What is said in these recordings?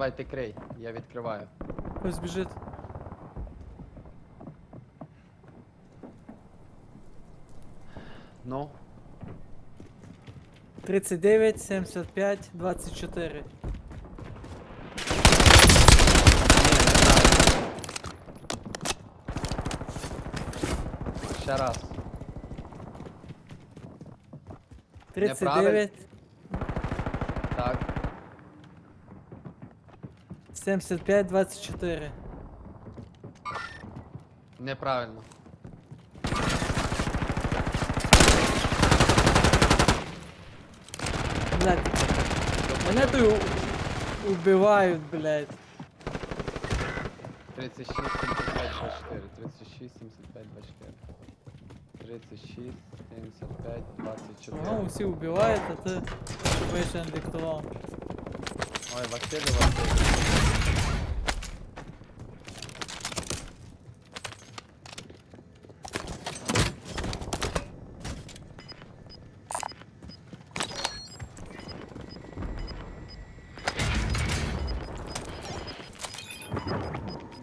давай ти крий, я відкриваю. Ось біжить. Ну, 39, 75, 24. ні, не знаю. Ще раз. 39, Так. 75, 24. Неправильно. Блядь, мене тут убивають, блядь. 36, 75, 24. 36, 75, 24. 36, 75, 24. Ага, усі убивають, а ти тебе ще не диктував. Ой, Василий, Василий.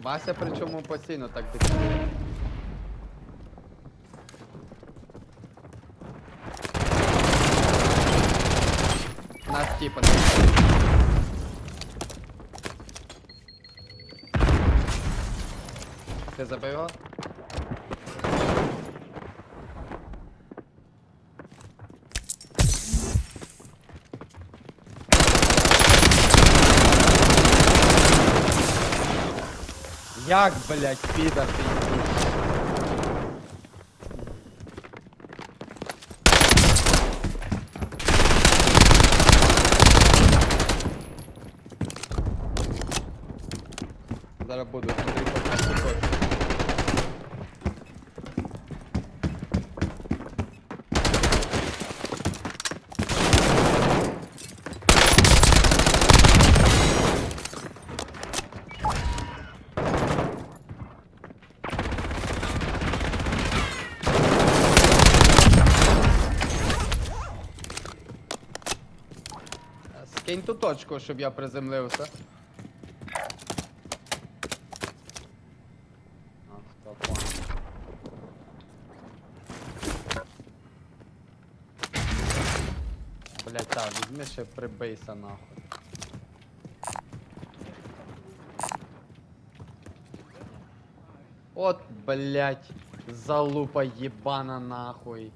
Вася причому постійно так диктує. Нас типа Ти забив його? Як, блядь, підар ти? Зараз буду, Андрій, Скинь ту точку, щоб я приземлився. Автопон. Блять, так, візьми ще прибийся нахуй. От, блять, залупа єбана нахуй.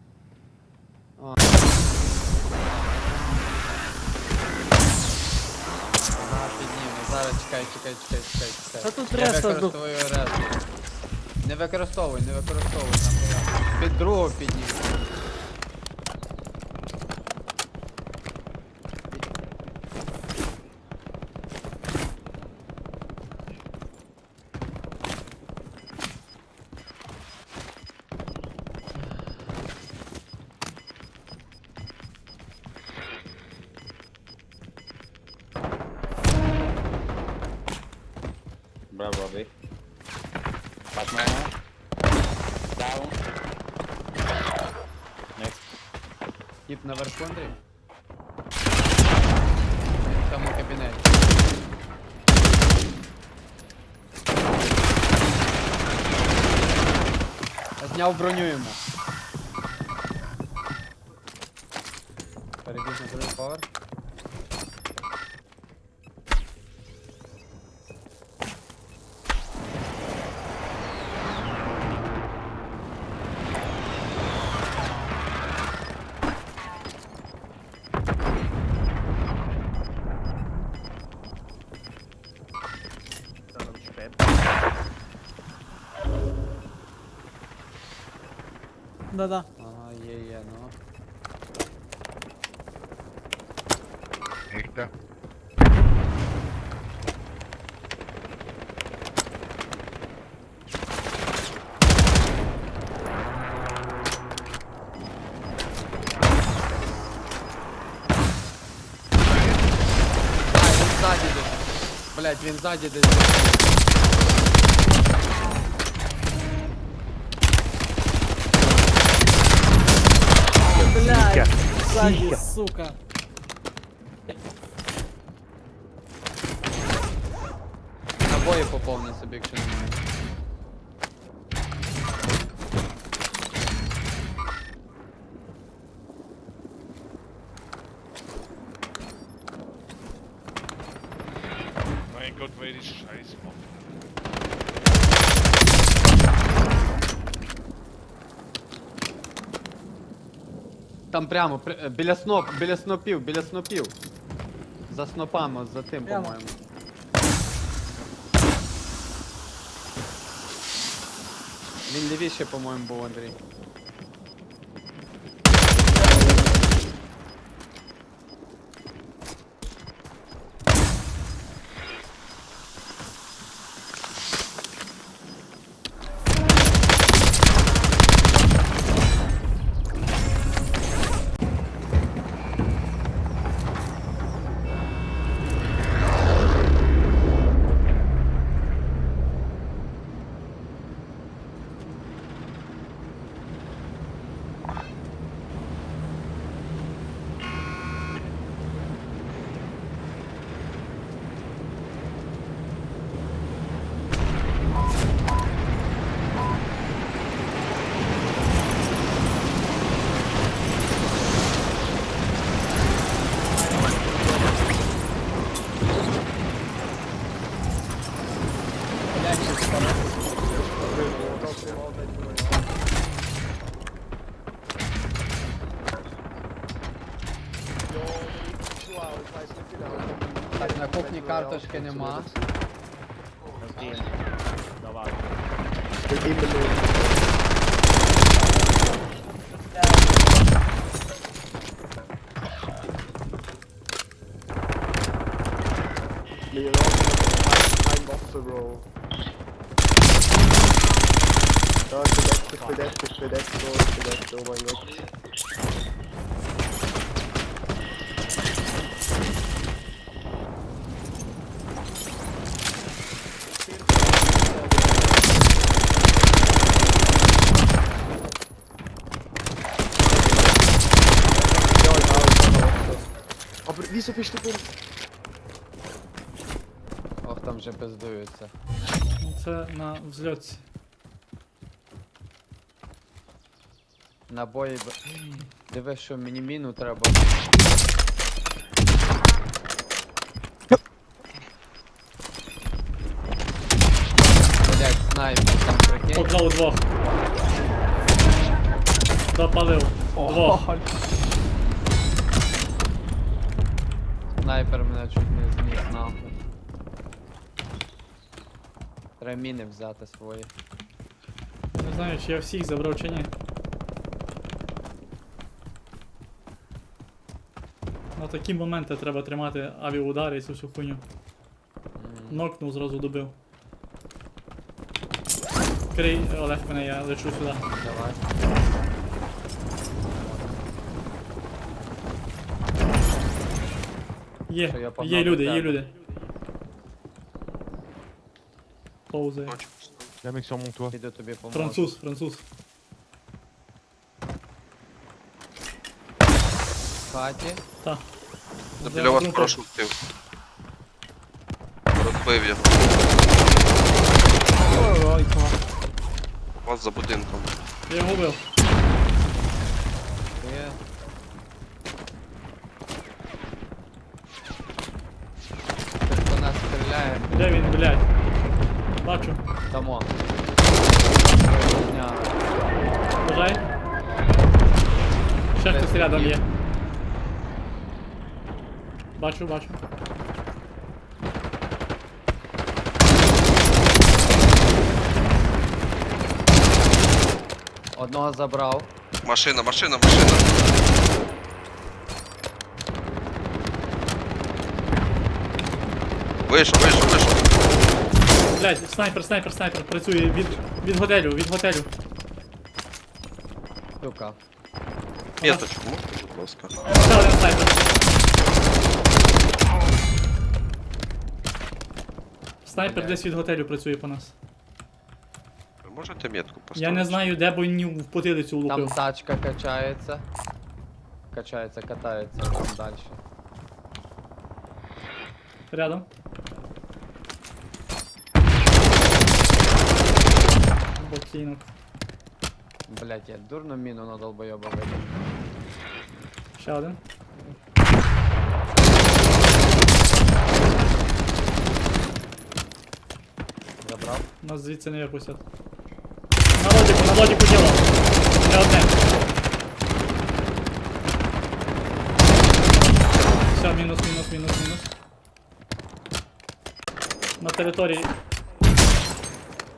Ага, підніме. Зараз чекай, чекай, чекай, чекай, чекай. Та тут Я реста ду- використовую решту. Не використовуй, не використовуй нахуя. Під другу піднім. Bravo, Bobby. Batman. Down. Next. Тип наверху, Андрій. Він в тому кабінеті. Зняв броню йому. Перебіг на другий поверх. Да-да. Ага, є, є, ну. Ззаді десь. Блять, він ззаді десь. сзади, сука. обои поповни собі, якщо немає. Там прямо, при- е, біля сноп, біля снопів, біля снопів. За снопами, за тим, Прямо. по-моєму. Він лівіше, по-моєму, був Андрій. карточки нема. Давай. Mir ein Wasser-Roll. Da ist bedeckt, ist bedeckt, ist bedeckt, so, ist bedeckt, oh mein Gott. Aber wieso bist? Ох, там вже пиздуються. Ну, Це на взльоті. Набої. б- Диви, що мені міну треба. Блять, снайпер там прикинь. Поклав двох. Запалив. Двох. Снайпер мене чуть не зніс нахуй. Треба міни взяти свої. Не знаю, чи я всіх забрав чи ні. На такі моменти треба тримати авіаудари і цю всю хуйню. Нокнув, зразу добив. Крий, Олег мене, я лечу сюди. Давай. Що, я погнав є до люди, є тебе. люди. Повзає. Un mec sur mon. Піду тобі поможу. Француз, француз. В хаті. Та. Та біля вас групою. прошу тив. Розбив його. Вас за будинком. Я його вбив. Є. Хтось по нас стріляє. Де він, блядь? Бачу. Тамо. Зняли. Бажай. Ще хтось рядом є. Бачу, бачу. Одного забрав. Машина, машина, машина. Вийшов, вийшов, вийшов. Блядь, снайпер, снайпер, снайпер. Працює від, від готелю, від готелю. Сука. Меточку, будь ласка. Ще один снайпер. Снайпер десь від готелю працює по нас. Ви можете метку поставити? Я не знаю, де бо він в потилицю Там влупив. тачка качається. Качається, катається там далі. Рядом. Спокійно. Блять, я дурно міну на долбойоба вибив. Ще один. Забрав. Нас звідси не випустять. На лодіку, на лодіку діло. Не одне. Все, мінус, мінус, мінус, мінус. На території.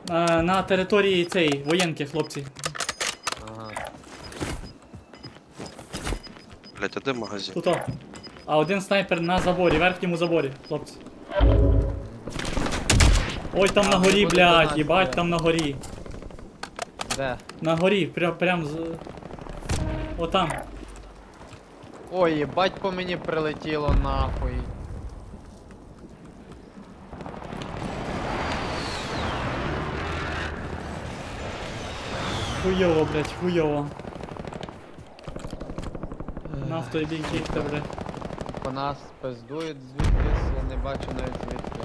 На, на території цієї воєнки, хлопці. Ага. Блять, а де магазин? Тут. о. А один снайпер на заборі, верхньому заборі, хлопці. Ой, там А, на горі, буде блядь, донатити. їбать, там на горі. Де? На горі, прям, прям з. Отам. Ой, їбать по мені прилетіло нахуй. Хуйово, блядь, хуйово. Нафто і бігіхте, блядь. По нас пиздують звідкись, я не бачу навіть звідки.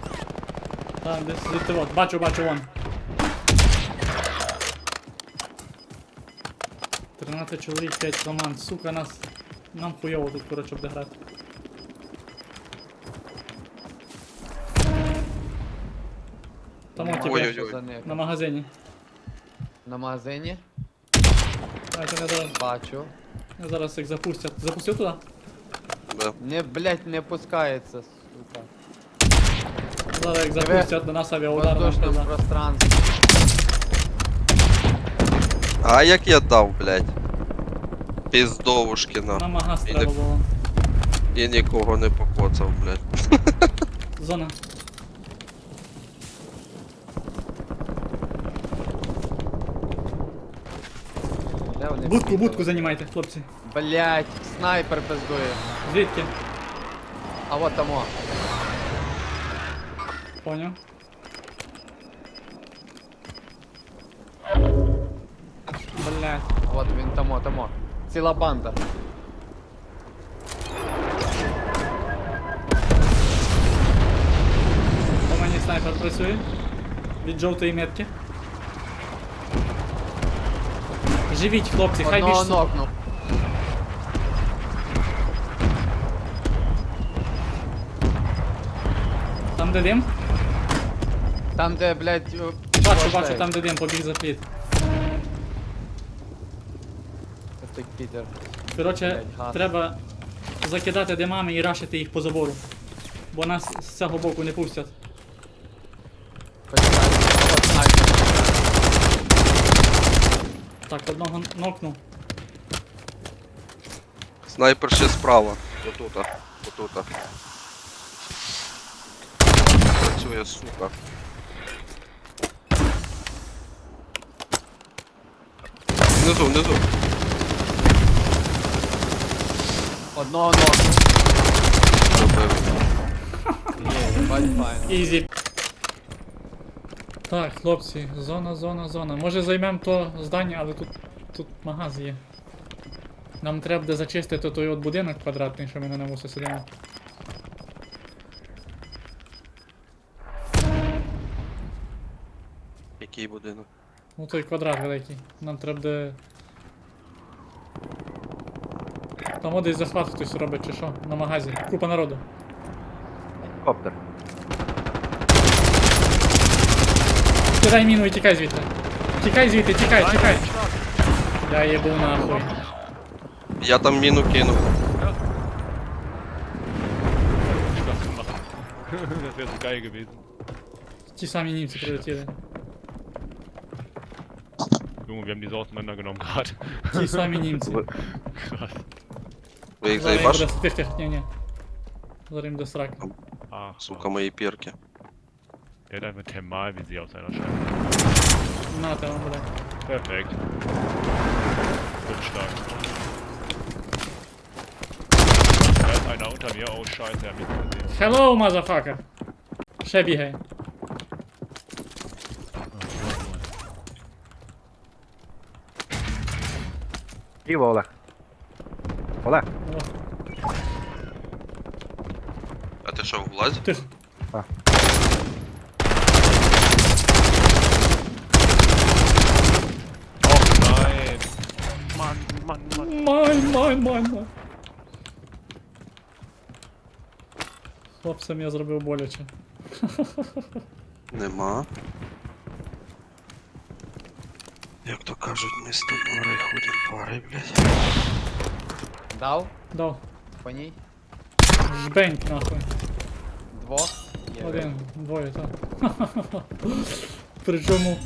Там десь звідти от. Бачу, бачу вон. 13 чоловік, 5 команд. Сука, нас. Нам хуйово тут, коротше, буде грати. Там от типу, Ой-ой-ой. за них. на магазині. На магазині? Давайте не зараз, Бачу. не зараз їх запустять. Запустив туди? Да. Не, блять, не пускається, сука. Зараз їх запустять, до нас авіаудар В воздушному пространстві. А як я дав, блять? Піздовушкіна. На магаз І треба не- було. І нікого не покоцав, блять. Зона. Будку, будку займайте, хлопці. Блять, снайпер пиздує. Звідки? А вот тамо. Поняв. Блять. Вот він тамо, тамо. Ціла банда. По мені снайпер працює. Від жовтої метки. Живіть, хлопці, хай Одного нокнув. Там де дим? Там, де, блять, Бачу, бачу, там де дим, побіг за пліт. Ти Пітер. Коротше, Блядь, треба закидати димами і рашити їх по забору. Бо нас з цього боку не пустять. Почекай, от снайпер. Так, одного нокнув. Снайпер ще справа. Отута. Отута. Працює, сука. Внизу, внизу. Одного нокнув. Файн. Ізі. Так, хлопці, зона, зона, зона. Може займемо то здання, але тут, тут магаз є. Нам треба буде зачистити той от будинок квадратний, що ми на ньому сидимо. Який будинок? Ну той квадрат великий. Нам треба буде. Там десь захват хтось робить чи що, на магазі. Купа народу. Коптер. Кидай міну і тікай звідти. Тікай звідти, тікай, тікай. Я їбу нахуй. Я там міну кинув. Spaß gemacht. das wäre so geil gewesen. Ті самі німці прилетіли. Junge, wir haben die so auseinandergenommen gerade. Ті самі німці. Krass. Ви їх Зараз їм заїбаш? буде тих, тих, ні, ні. Зараз їм буде срак. Ach, Сука, мої перки. der hat einfach Thermalvisier auf seiner Scheibe. На тебе, буде. Perfekt. Wird stark. Da ist einer unter mir. Oh, scheiße, er hat mich nicht gesehen. Hello, motherfucker! Ще бігає. Киво, Олег. Олег. О, А ти що, в глазі? Тихо. Майн, майн, майн, майн. Хлопцям я зробив боляче. Нема. Як то кажуть, ми з тобою ходимо пари, блядь. Дав? Дав. По ній? Жбень нахуй. Двох? Є. Один, двоє, так. Причому